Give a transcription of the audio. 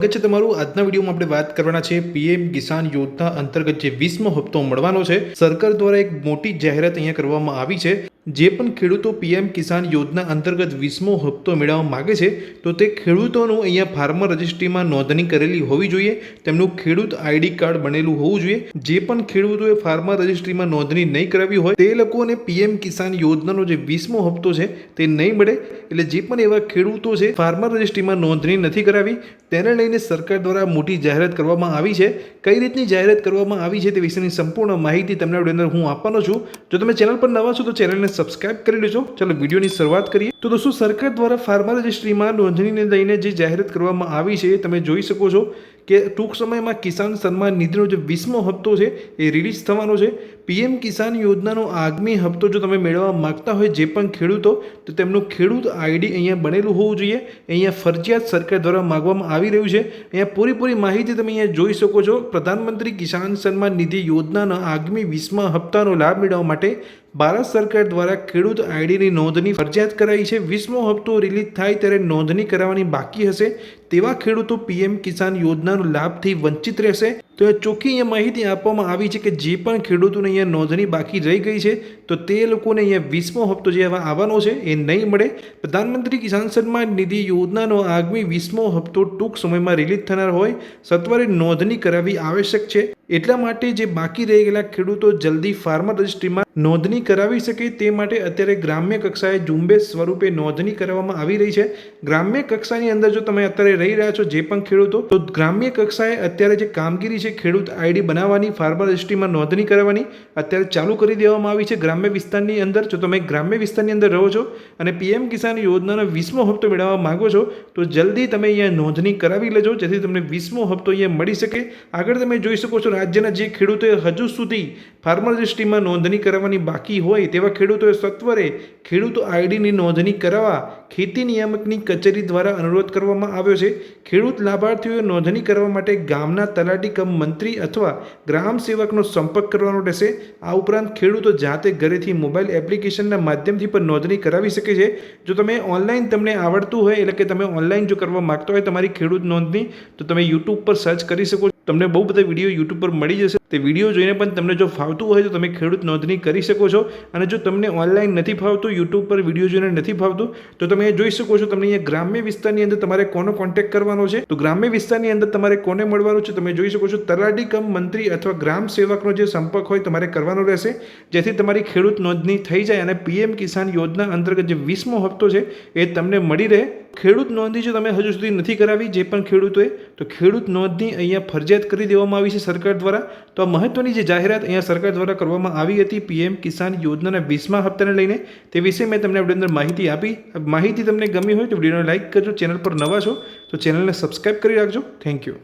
સ્વાગત છે તમારું. આજના વિડીયોમાં આપણે વાત કરવાના છે પીએમ કિસાન યોજના અંતર્ગત જે વીસમો હપ્તો મળવાનો છે, સરકાર દ્વારા એક મોટી જાહેરાત અહીંયા કરવામાં આવી છે. જે પણ ખેડૂતો પીએમ કિસાન યોજના અંતર્ગત વીસમો હપ્તો મેળવવા માગે છે, તો તે ખેડૂતોનું અહીંયા ફાર્મર રજિસ્ટ્રીમાં નોંધણી કરેલી હોવી જોઈએ, તેમનું ખેડૂત આઈડી કાર્ડ બનેલું હોવું જોઈએ. જે પણ ખેડૂતોએ ફાર્મર રજિસ્ટ્રીમાં નોંધણી નહીં કરાવી હોય, તે લોકોને પીએમ કિસાન યોજનાનો જે વીસમો હપ્તો છે, તે નહીં મળે. એટલે જે પણ એવા ખેડૂતો છે, ફાર્મર રજિસ્ટ્રીમાં નોંધણી નથી કરાવી, તેને લઈને સરકાર દ્વારા મોટી જાહેરાત કરવામાં આવી છે. કઈ રીતની જાહેરાત કરવામાં આવી છે, તે વિશેની સંપૂર્ણ માહિતી તમને હું આપવાનો છું. જો તમે ચેનલ પર નવા છો, તો ચેનલને સબસ્ક્રાઇબ કરી લેજો. ચાલો વિડીયોની શરૂઆત કરીએ. તો દોસ્તો, સરકાર દ્વારા ફાર્મા રજિસ્ટ્રીમાં નોંધણીને લઈને જે જાહેરાત કરવામાં આવી છે, તમે જોઈ શકો છો કે ટૂંક સમયમાં કિસાન સન્માન નિધિનો જે વીસમો હપ્તો છે, એ રિલીઝ થવાનો છે. પીએમ કિસાન યોજનાનો આગામી હપ્તો જો તમે મેળવવા માગતા હોય જે પણ ખેડૂતો, તો તેમનું ખેડૂત આઈડી અહીંયા બનેલું હોવું જોઈએ. અહીંયા ફરજિયાત સરકાર દ્વારા માગવામાં આવી રહ્યું છે. અહીંયા પૂરેપૂરી માહિતી તમે અહીંયા જોઈ શકો છો. પ્રધાનમંત્રી કિસાન સન્માન નિધિ યોજનાના આગામી વીસમા હપ્તાનો લાભ મેળવવા માટે ભારત સરકાર દ્વારા ખેડૂત આઈડીની નોંધણી ફરજિયાત કરાઈ છે. વીસમો હપ્તો રિલીઝ થાય ત્યારે નોંધણી કરાવવાની બાકી હશે. તેવા ખેડૂતો પીએમ કિસાન યોજનાનો લાભથી વંચિત રહેશે. તો એ ચોખ્ખી અહીંયા માહિતી આપવામાં આવી છે કે જે પણ ખેડૂતોને અહીંયા નોંધણી બાકી રહી ગઈ છે, તો તે લોકોને અહીંયા વીસમો હપ્તો જે આવવાનો છે, એ નહીં મળે. પ્રધાનમંત્રી કિસાન સન્માન નિધિ યોજનાનો આગામી વીસમો હપ્તો ટૂંક સમયમાં રિલીઝ થનાર હોય. સત્વરે નોંધણી કરાવવી આવશ્યક છે. એટલા માટે જે બાકી રહી ગયેલા ખેડૂતો જલ્દી ફાર્મર રજિસ્ટ્રીમાં નોંધણી કરાવી શકે તે માટે અત્યારે ગ્રામ્ય કક્ષાએ ઝુંબેશ સ્વરૂપે નોંધણી કરવામાં આવી રહી છે. ગ્રામ્ય કક્ષાની અંદર જો તમે અત્યારે રહી રહ્યા છો જે પણ ખેડૂતો, તો ગ્રામ્ય કક્ષાએ અત્યારે જે કામગીરી છે ખેડૂત આઈડી બનાવવાની, ફાર્મર રજિસ્ટ્રીમાં નોંધણી કરાવવાની અત્યારે ચાલુ કરી દેવામાં આવી છે ગ્રામ્ય વિસ્તારની અંદર. જો તમે ગ્રામ્ય વિસ્તારની અંદર રહો છો અને પીએમ કિસાન યોજનાનો વીસમો હપ્તો મેળવવા માંગો છો, તો જલ્દી તમે અહીંયા નોંધણી કરાવી લેજો, જેથી તમને વીસમો હપ્તો અહીંયા મળી શકે. આગળ તમે જોઈ શકો છો રાજ્યના જે ખેડૂતોએ હજુ સુધી ફાર્મર રજિસ્ટ્રીમાં નોંધણી કરાવવાની બાકી હોય તેવા ખેડૂતોએ સત્વરે ખેડૂત આઈડીની નોંધણી કરાવવા ખેતી નિયામકની કચેરી દ્વારા અનુરોધ કરવામાં આવ્યો છે. ખેડૂત લાભાર્થીઓએ નોંધણી કરવા માટે ગામના તલાટી કમ મંત્રી અથવા ગ્રામ સેવકનો સંપર્ક કરવાનો રહેશે. આ ઉપરાંત ખેડૂતો જાતે ઘરેથી મોબાઈલ એપ્લિકેશનના માધ્યમથી પણ નોંધણી કરાવી શકે છે. જો તમે ઓનલાઈન તમને આવડતું હોય એટલે કે તમે ઓનલાઈન જો કરવા માગતા હોય તમારી ખેડૂત નોંધણી, તો તમે યુટ્યુબ પર સર્ચ કરી શકો છો. તમને બહુ બધા વીડિયો યુટ્યુબ પર મળી જશે. તે વીડિયો જોઈને પણ તમને જો ફાવતું હોય તો તમે ખેડૂત નોંધણી કરી શકો છો. અને જો તમને ઓનલાઈન નથી ફાવતું યુટ્યુબ પર વીડિયો જોઈને નથી ફાવતું, તો તમે એ જોઈ શકો છો. તમને અહીંયા ગ્રામ્ય વિસ્તારની અંદર તમારે કોનો કોન્ટેક્ટ કરવાનો છે? તો ગ્રામ્ય વિસ્તારની અંદર તમારે કોને મળવાનું છે? તમે જોઈ શકો છો તલાટી કમ મંત્રી અથવા ગ્રામ સેવકનો જે સંપર્ક હોય તમારે કરવાનો રહેશે. જેથી તમારી ખેડૂત નોંધણી થઈ જાય અને પીએમ કિસાન યોજના અંતર્ગત જે વીસમો હપ્તો છે, એ તમને મળી રહે. ખેડૂત નોંધણી જો તમે હજુ સુધી નથી કરાવી, જે પણ ખેડૂતોએ, તો ખેડૂત નોંધણી અહીંયા ફરજિયાત કરી દેવામાં આવી છે સરકાર દ્વારા. તો આ મહત્વની જે જાહેરાત અહીંયા સરકાર દ્વારા કરવામાં આવી હતી, પીએમ કિસાન યોજનાના વીસમા હપ્તાને લઈને. તે વિશે મેં તમને આપણી અંદર માહિતી આપી. માહિતી તમને ગમી હોય તો વિડીયોને લાઇક કરજો, ચેનલ પર નવા છો તો ચેનલને સબસ્ક્રાઈબ કરી રાખજો. Thank you.